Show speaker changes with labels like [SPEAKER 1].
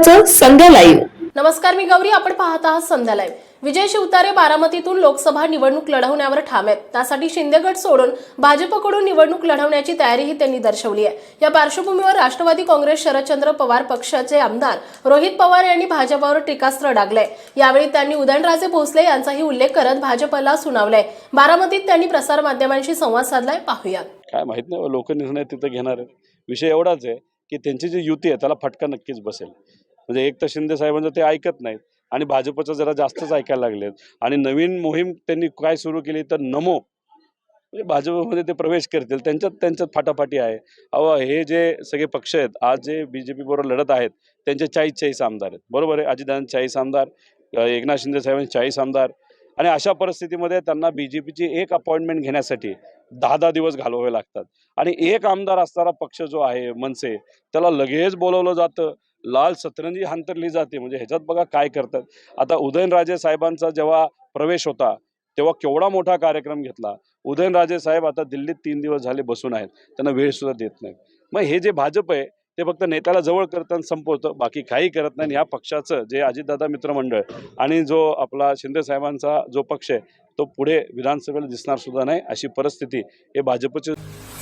[SPEAKER 1] महत्वाचं संध्या लाईव्ह
[SPEAKER 2] नमस्कार मी गौरी. आपण पाहत आहात संध्या लाईव्ह विजय शिवतारे बारामतीतून लोकसभा निवडणूक लढवण्यावर ठाम आहेत. त्यासाठी शिंदे गट सोडून भाजपकडून निवडणूक लढवण्याची तयारीही त्यांनी दर्शवली आहे. या पार्श्वभूमीवर राष्ट्रवादी काँग्रेस शरदचंद्र पवार पक्षाचे आमदार रोहित पवार यांनी भाजपावर टीकास्त्र डागलंय. यावेळी त्यांनी उदयनराजे भोसले यांचाही उल्लेख करत भाजपला सुनावलंय. बारामतीत त्यांनी प्रसारमाध्यमांशी संवाद साधलाय. पाहूयात
[SPEAKER 3] काय माहीत नाही लोक निर्णय तिथं घेणार विषय एवढाच आहे की त्यांची जी युती आहे त्याला फटका नक्कीच बसेल. म्हणजे एक तर शिंदे साहेबांचं ते ऐकत नाहीत आणि भाजपचं जरा जास्तच ऐकायला लागलेत. आणि नवीन मोहीम त्यांनी काय सुरू केली तर नमो. म्हणजे भाजपमध्ये ते प्रवेश करतील. त्यांच्यात त्यांच्यात फाटाफाटी आहे. अहो हे जे सगळे पक्ष आहेत आज जे बी जे पीबरोबर लढत आहेत त्यांचे चाळीस चाळीस आमदार आहेत. बरोबर आहे? अजितदान चाळीस आमदार एकनाथ शिंदे साहेबांचे चाळीस आमदार. आणि अशा परिस्थितीमध्ये त्यांना बी जे पीची एक अपॉइंटमेंट घेण्यासाठी दहा दहा दिवस घालवावे लागतात. आणि एक आमदार असणारा पक्ष जो आहे मनसे त्याला लगेच बोलवलं जातं. लाल सतरंजी हांतरली जाते. म्हणजे ह्याच्यात बघा काय करतात. आता उदयनराजे साहेबांचा जेव्हा प्रवेश होता तेव्हा केवढा मोठा कार्यक्रम घेतला. उदयनराजे साहेब आता दिल्लीत तीन दिवस झाले बसून आहेत. त्यांना वेळ सुद्धा देत नाही मग हे जे भाजप आहे ते फक्त नेत्याला जवळ करतं आणि संपवतं. बाकी काही करत नाही. ह्या पक्षाचं जे अजितदादा मित्रमंडळ आणि जो आपला शिंदे साहेबांचा जो पक्ष आहे तो पुढे विधानसभेला दिसणार सुद्धा नाही. अशी परिस्थिती हे भाजपचे